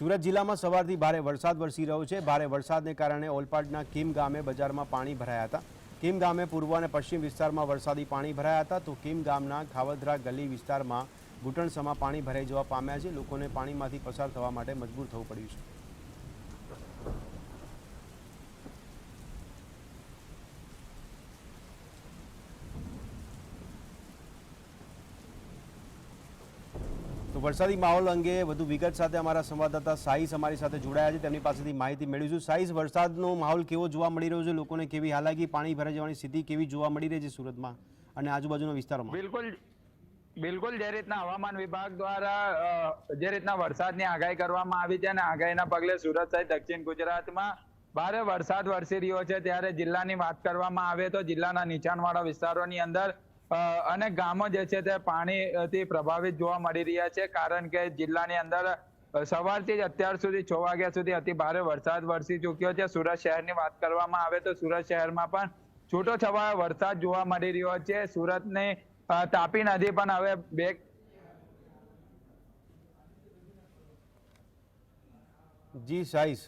સુરત જિલ્લામાં સવારથી ભારે વરસાદ વરસી રહ્યો છે. ભારે વરસાદને કારણે ઓલપાડના કીમ ગામે બજારમાં પાણી ભરાયા હતા. કીમ ગામે પૂર્વ અને પશ્ચિમ વિસ્તારમાં વરસાદી પાણી ભરાયા હતા. તો કીમ ગામના ખાવદરા ગલી વિસ્તારમાં ઘૂંટણસમાં પાણી ભરાઈ જવા પામ્યા છે. લોકોને પાણીમાંથી પસાર થવા માટે મજબૂર થવું પડ્યું છે. વરસાદી માહોલ અંગે વધુ વિગત સાથે અમારા સંવાદદાતા સાઈસ અમારી સાથે જોડાયા છે. તેમની પાસેથી માહિતી મેળવીશું. સાઈસ, વરસાદનો માહોલ કેવો જોવા મળી રહ્યો છે? લોકોને કેવી હાલાકી, પાણી ભરાઈ જવાની સ્થિતિ કેવી જોવા મળી રહી છે સુરતમાં અને આજુબાજુના વિસ્તારોમાં? બિલકુલ બિલકુલ જે રીતના હવામાન વિભાગ દ્વારા જે રીતના વરસાદની આગાહી કરવામાં આવી છે અને આગાહીના પગલે સુરત સહિત દક્ષિણ ગુજરાતમાં ભારે વરસાદ વરસી રહ્યો છે. ત્યારે જિલ્લાની વાત કરવામાં આવે તો જિલ્લાના નીચાણવાળા વિસ્તારોની અંદર અ, અનેક ગામો જે છે તે પાણીથી પ્રભાવિત જોવા મળી રહ્યા છે કારણ કે જિલ્લાની અંદર સવારથી જ અત્યાર સુધી છ વાગ્યા સુધી અતિ ભારે વરસાદ વરસી ચૂક્યો છે. સુરત શહેરની વાત કરવામાં આવે તો સુરત શહેરમાં પણ છૂટો છવાયો વરસાદ જોવા મળી રહ્યો છે. સુરતની તાપી નદી પણ હવે બે જી સાઈસ.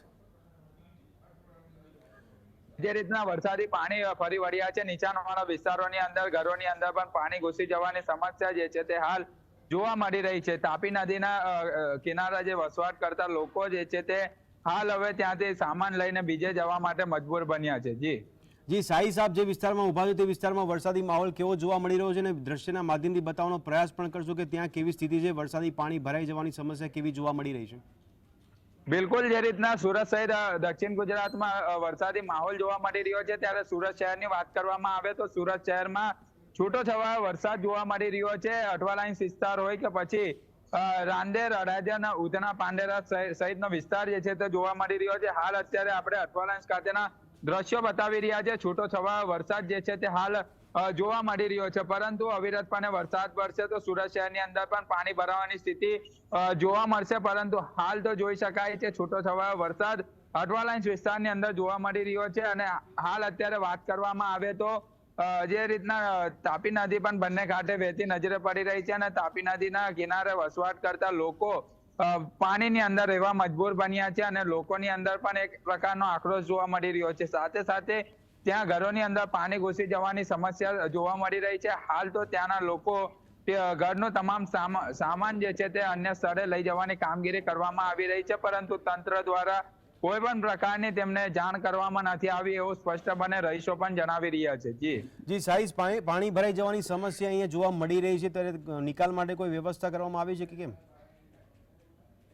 જે રીતના વરસાદી પાણી ફરી વળ્યા છે, નીચાણવાળા વિસ્તારોની અંદર, ઘરોની અંદર પણ પાણી ઘૂસી જવાની સમસ્યા જે છે તે હાલ જોવા મળી રહી છે. તાપી નદીના કિનારા જે વસવાટ કરતા લોકો જે છે તે હાલ હવે ત્યાંથી સામાન લઈને બીજે જવા માટે મજબૂર બન્યા છે. જી. જી, સાઈ સાહેબ જે વિસ્તારમાં ઊભા છે, તે વિસ્તારમાં વરસાદી માહોલ કેવો જોવા મળી રહ્યો છે અને દ્રશ્યના માધ્યમથી બતાવવાનો પ્રયાસ પણ કરશો કે ત્યાં કેવી સ્થિતિ છે? વરસાદી પાણી ભરાઈ જવાની સમસ્યા કેવી જોવા મળી રહી છે? બિલકુલ, જે રીતના સુરત સહિત દક્ષિણ ગુજરાતમાં વરસાદી માહોલ જોવા મળી રહ્યો છે, ત્યારે સુરત શહેરની વાત કરવામાં આવે તો સુરત શહેરમાં છૂટો છવાયો વરસાદ જોવા મળી રહ્યો છે. અઠવાલાઈન વિસ્તાર હોય કે પછી રાંદેર, અડાજણ ઉધના, પાંડેરા સહિતનો વિસ્તાર જે છે તે જોવા મળી રહ્યો છે. હાલ અત્યારે આપણે અઠવાલાઈન ખાતેના દ્રશ્યો બતાવી રહ્યા છે. છૂટો છવાયો વરસાદ જે છે તે હાલ જોવા મળી રહ્યો છે. પરંતુ અવિરતપણે વરસાદ વરસે તો સુરત શહેરની અંદર પણ પાણી ભરાવાની સ્થિતિ જોવા મળશે. પરંતુ હાલ તો જોઈ શકાય છે છૂટો છવાયો વરસાદ અઠવાલાઇન્સ વિસ્તારની અંદર જોવા મળી રહ્યો છે. અને હાલ અત્યારે વાત કરવામાં આવે તો જે રીતના તાપી નદી પણ બંને ઘાટે વહેતી નજરે પડી રહી છે અને તાપી નદીના કિનારે વસવાટ કરતા લોકો પાણીની અંદર રહેવા મજબૂર બન્યા છે અને લોકોની અંદર પણ એક પ્રકારનો આક્રોશ જોવા મળી રહ્યો છે. સાથે સાથે ત્યાં ઘરોની અંદર પાણી ઘૂસી જવાની સમસ્યા જોવા મળી રહી છે. હાલ તો ત્યાંના લોકો ઘરનો તમામ સામાન જે છે તે અન્ય સ્થળે લઈ જવાની કામગીરી કરવામાં આવી રહી છે, પરંતુ તંત્ર દ્વારા કોઈ પણ પ્રકારની તેમને જાણ કરવામાં નથી આવી એવું સ્પષ્ટપણે રહીશો પણ જણાવી રહ્યા છે. જી. જી પાણી પાણી ભરાઈ જવાની સમસ્યા અહીંયા જોવા મળી રહી છે. ત્યારે નિકાલ માટે કોઈ વ્યવસ્થા કરવામાં આવી છે કે કેમ?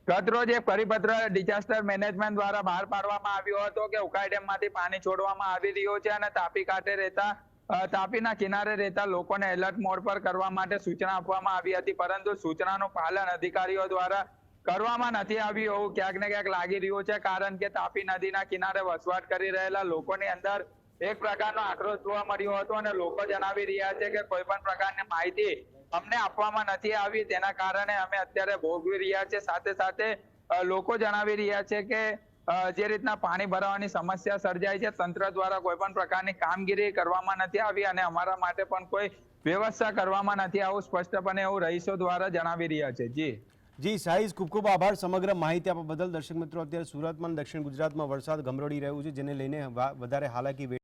ગતરોજ એક પરિપત્ર ડિઝાસ્ટર મેનેજમેન્ટ દ્વારા બહાર પાડવામાં આવ્યો હતો કે ઉકાઈ ડેમમાંથી પાણી છોડવામાં આવી રહ્યું છે અને તાપી કાંઠે રહેતા તાપીના કિનારે રહેતા લોકોને એલર્ટ મોડ પર કરવા માટે સૂચના આપવામાં આવી હતી. પરંતુ સૂચનાનું પાલન અધિકારીઓ દ્વારા કરવામાં નથી આવ્યું એવું ક્યાંક ને ક્યાંક લાગી રહ્યું છે. કારણ કે તાપી નદીના કિનારે વસવાટ કરી રહેલા લોકોની અંદર એક પ્રકારનો આક્રોશ જોવા મળ્યો હતો અને લોકો જણાવી રહ્યા છે કે કોઈ પણ પ્રકારની માહિતી અમને આપવામાં નથી આવી. તેના કારણે અમે અત્યારે ભોગવી રહ્યા છે. સાથે સાથે લોકો જણાવી રહ્યા છે કે જે રીતના પાણી ભરાવાની સમસ્યા સર્જાય છે, તંત્ર દ્વારા કોઈ પણ પ્રકારની કામગીરી કરવામાં નથી આવી અને અમારા માટે પણ કોઈ વ્યવસ્થા કરવામાં નથી આવું સ્પષ્ટપણે એવું રહીશો દ્વારા જણાવી રહ્યા છે. જી. જી સાઈઝ ખૂબ ખૂબ આભાર. સમગ્ર માહિતી આપવા બદલ દર્શક મિત્રો, અત્યારે સુરતમાં દક્ષિણ ગુજરાતમાં વરસાદ ગમરોડી રહ્યું છે, જેને લઈને વધારે હાલાકી